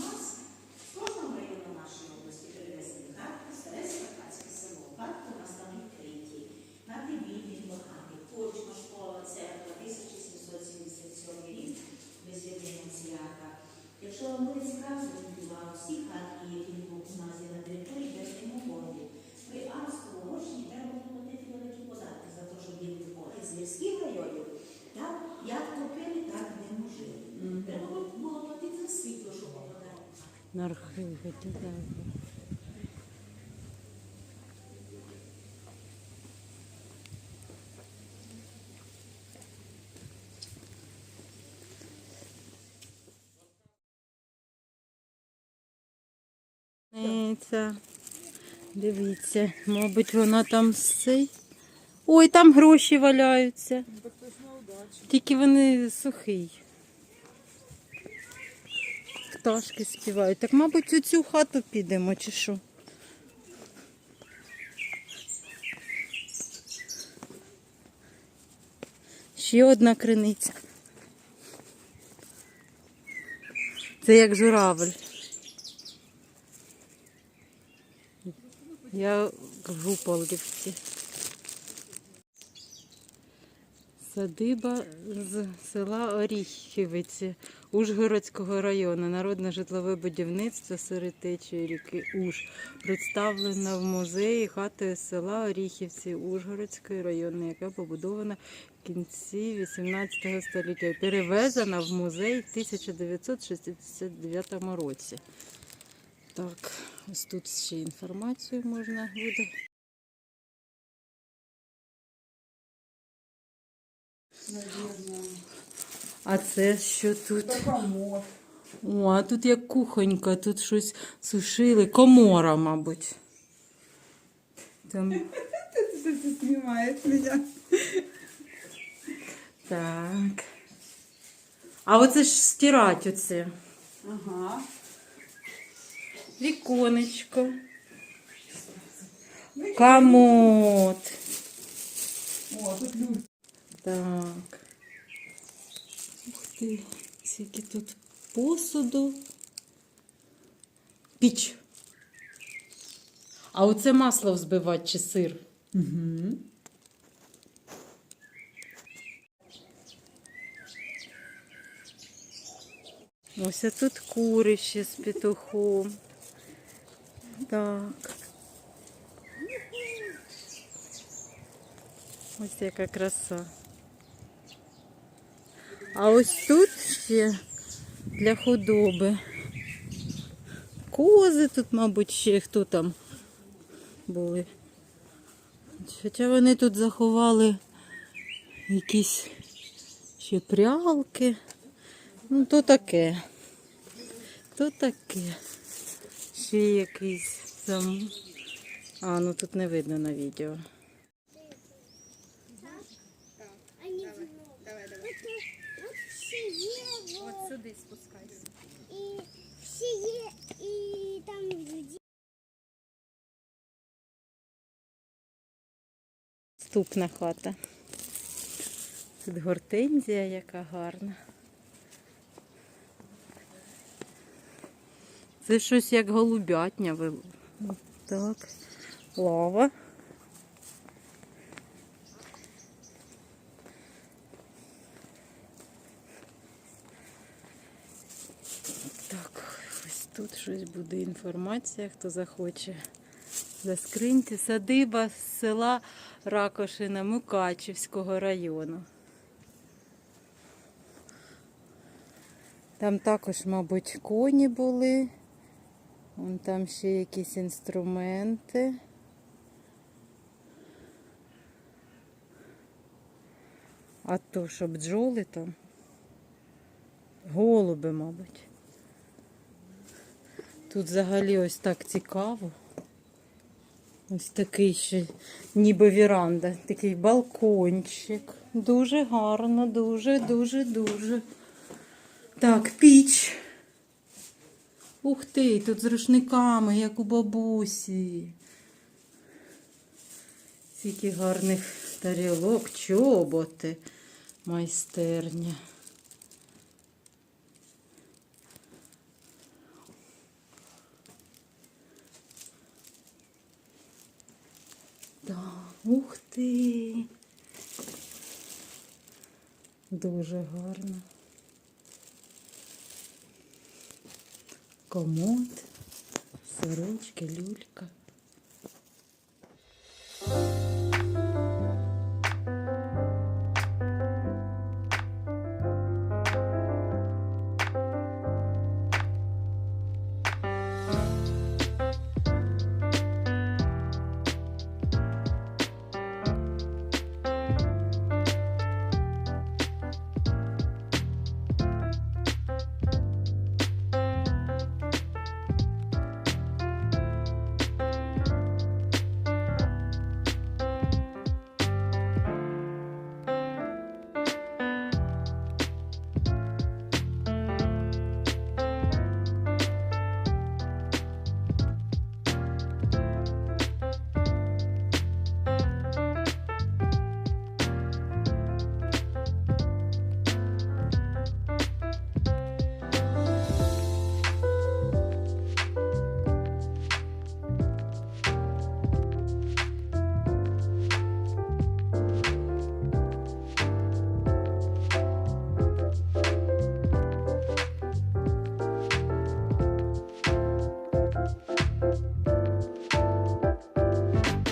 нас з кожного району нашої області перевезені карти, старе Скарпатське село. Карти у нас там відкриті. Карти вільні, багаті, Корчма, школа, церква, 1777 рік, без єдиного свята. Якщо вам буде цікаво, зверніть всі хатки, які у нас є на території, де стоїмо фонді. При Австро-Угорщині треба платити великі податки за те, щоб їм виходити з гірських районів. Так, як топили, так не жили. Треба було платити за світло, щоб попадало. На архиви, туди. Дивіться, мабуть, вона там з цей. Ой, там гроші валяються. Тільки вони сухий. Пташки співають. Так, мабуть, у цю хату підемо, чи що? Ще одна криниця. Це як журавель. Я в Гуполківці. Садиба з села Оріхівиці Ужгородського району. Народне житлове будівництво серед течії ріки Уж. Представлена в музеї хатою села Оріхівці Ужгородської району, яка побудована в кінці 18 століття. Перевезена в музей в 1969 році. Так, ось тут ще інформацію можна буде. А це що тут? О, а тут як кухонька, тут щось сушили. Комора, мабуть. Там, ты снимаешь меня. так. А оце ж стирать оце. Ага. Віконечко. Комод. О, тут люди. Так. Ух ти, скільки тут посуду. Піч. А оце масло взбивати чи сир? Угу. Ось а тут кури ще з петухом. Так. Ось яка краса. А ось тут ще для худоби. Кози тут, мабуть, ще хто там були. Хоча вони тут заховали якісь ще прялки. Ну, то таке. То таке. Ще якийсь там. А, ну тут не видно на відео. Они давай, давай. Вот все Ева. Спускайся. И все Е, и там люди. Ступна хата. Тут гортензія яка гарна. Це щось як голубятня. ви- Так. Лава. Так, ось тут щось буде інформація, хто захоче. Заскриньте садиба з села Ракошина Мукачівського району. Там також, мабуть, коні були. Вон там ще якісь інструменти. А то, що бджоли там. Голуби, мабуть. Тут взагалі ось так цікаво. Ось такий ще ніби віранда, такий балкончик. Дуже гарно, дуже, дуже, дуже. Так, піч. Ух ти, тут з рушниками, як у бабусі. Скільки гарних тарілок, чоботи, майстерня. Ух ти! Дуже гарно. Комод, сорочки, люлька.